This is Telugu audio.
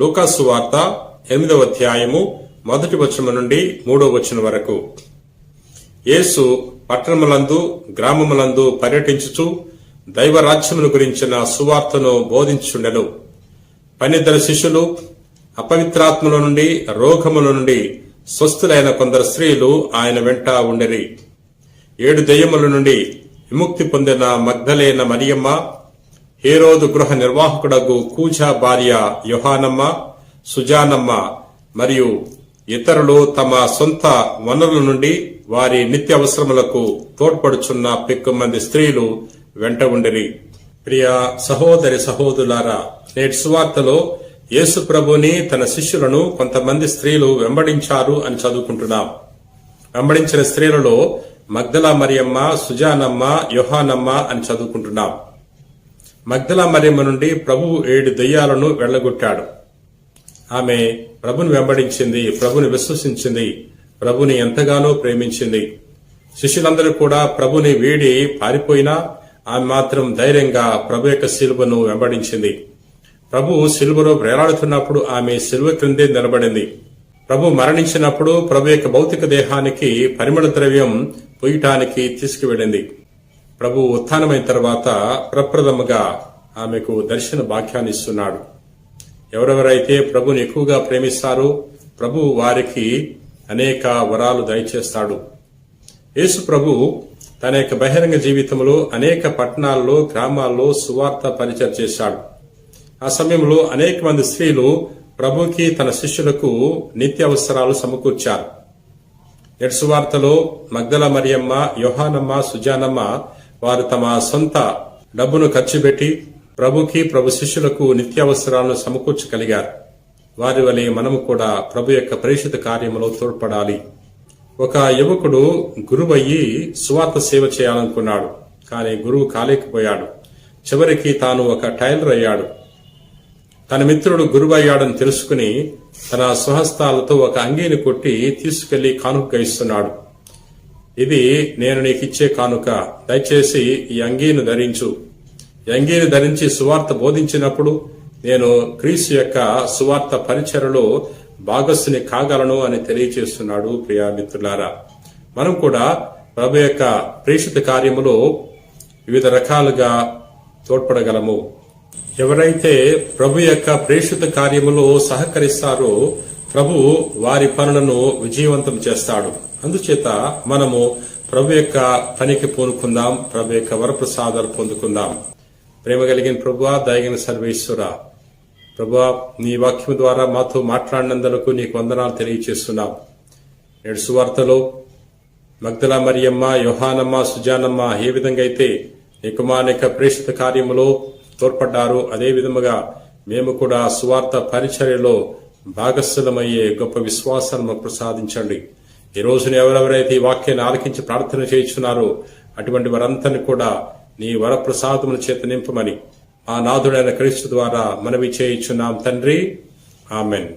లూకాసు వార్త ఎనిమిదవ అధ్యాయము మొదటి వచనం నుండి మూడవ వచనం వరకు. యేసు పట్టణములందు గ్రామములందు పర్యటించుచు దైవరాజ్యమును గురించిన సువార్తను బోధించుండెను. పన్నిద్దరు శిష్యులు అపవిత్రాత్మల నుండి రోగముల నుండి స్వస్థులైన కొందరు స్త్రీలు ఆయన వెంట ఉండిరి. ఏడు దెయ్యముల నుండి విముక్తి పొందిన మగ్ధలేన మరియమ్మ హేరోదు గృహ నిర్వాహకుడగు కూజా భార్య యుహానమ్మ సుజానమ్మ మరియు ఇతరులు తమ సొంత వనరుల నుండి వారి నిత్య అవసరములకు తోడ్పడుచున్న పెక్కు మంది స్త్రీలు వెంట ఉండిరి. ప్రియ సహోదరి సహోదరులారా నేటి సువార్తలో యేసు ప్రభుని తన శిష్యులను కొంతమంది స్త్రీలు వెంబడించారు అని చదువుకుంటున్నాం. వెంబడించిన స్త్రీలలో మగ్దల మరియమ్మ సుజానమ్మ యోహానమ్మ అని చదువుకుంటున్నాం. మగ్ధల మరియమ్మ నుండి ప్రభువు ఏడు దెయ్యాలను వెళ్ళగొట్టాడు ఆమె ప్రభుని వెంబడించింది ప్రభుని విశ్వసించింది ప్రభుని ఎంతగానో ప్రేమించింది. శిష్యులందరూ కూడా ప్రభుని వేడి పారిపోయినా ఆమె మాత్రం ధైర్యంగా ప్రభు యొక్క శిలువను వెంబడించింది. ప్రభు శిలువలో వేలాడుతున్నప్పుడు ఆమె శిలువ క్రిందే నిలబడింది. ప్రభు మరణించినప్పుడు ప్రభు యొక్క భౌతిక దేహానికి పరిమళ ద్రవ్యం పొయ్యటానికి తీసుకువెళ్ళింది. ప్రభు ఉత్థానమైన తర్వాత ప్రప్రథముగా ఆమెకు దర్శన భాగ్యాన్ని ఇస్తున్నాడు. ఎవరెవరైతే ప్రభుని ఎక్కువగా ప్రేమిస్తారో ప్రభు వారికి అనేక వరాలు దయచేస్తాడు. యేసు ప్రభు తన యొక్క బహిరంగ జీవితంలో అనేక పట్టణాల్లో గ్రామాల్లో సువార్త పరిచయం చేశాడు. ఆ సమయంలో అనేక మంది స్త్రీలు ప్రభుకి తన శిష్యులకు నిత్య అవసరాలు సమకూర్చారు. నేటి సువార్తలో మగ్దల మరియమ్మ యోహానమ్మ సుజానమ్మ వారు తమ సొంత డబ్బును ఖర్చు పెట్టి ప్రభుకి ప్రభు శిష్యులకు నిత్యావసరాలను సమకూర్చగలిగారు. వారి వలె మనము కూడా ప్రభు యొక్క ప్రేషిత కార్యములో తోడ్పడాలి. ఒక యువకుడు గురువయ్యి సువార్త సేవ చేయాలనుకున్నాడు కానీ గురువు కాలేకపోయాడు. చివరికి తాను ఒక టైలర్ అయ్యాడు. తన మిత్రుడు గురువయ్యాడని తెలుసుకుని తన స్వహస్తాలతో ఒక అంగీని కొట్టి తీసుకెళ్ళి కానుక ఇస్తున్నాడు. ఇది నేను నీకు ఇచ్చే కానుక. దయచేసి ఈ అంగీను ధరించు. ఈ అంగీని ధరించి సువార్త బోధించినప్పుడు నేను క్రీస్తు యొక్క సువార్త పరిచయలో భాగస్సుని కాగలను అని తెలియచేస్తున్నాడు ప్రియా మిత్రులారా మనం కూడా ప్రభు యొక్క ప్రేషిత కార్యములో వివిధ రకాలుగా తోడ్పడగలము. ఎవరైతే ప్రభు యొక్క ప్రేషిత కార్యములో సహకరిస్తారో ప్రభు వారి పనులను విజయవంతం చేస్తాడు. అందుచేత మనము ప్రభు యొక్క పనికి పూనుకుందాం ప్రభు యొక్క వరప్రసాదాలు పొందుకుందాం. ప్రేమ కలిగిన ప్రభు దయగిన సర్వేశ్వర ప్రభు నీ వాక్యం ద్వారా మాతో మాట్లాడినందుకు నీకు వందనాలు తెలియచేస్తున్నాం. నేడు సువార్తలో మగ్ధల మరియమ్మ యోహానమ్మ సుజానమ్మ ఏ విధంగా అయితే నీ కుమారునిక ప్రేషిత కార్యములో తోడ్పడ్డారు అదే విధముగా మేము కూడా సువార్త పరిచర్యలో భాగస్థులమయ్యే గొప్ప విశ్వాసాన్ని మాకు ప్రసాదించండి. ఈ రోజున ఎవరెవరైతే ఈ వాక్యాన్ని ఆలకించి ప్రార్థన చేయించున్నారో అటువంటి వారందరినీ కూడా నీ వరప్రసాదముల చేత నింపమని ఆ నాథుడైన క్రీస్తు ద్వారా మనవి చేయించున్నాం తండ్రి. ఆమెన్.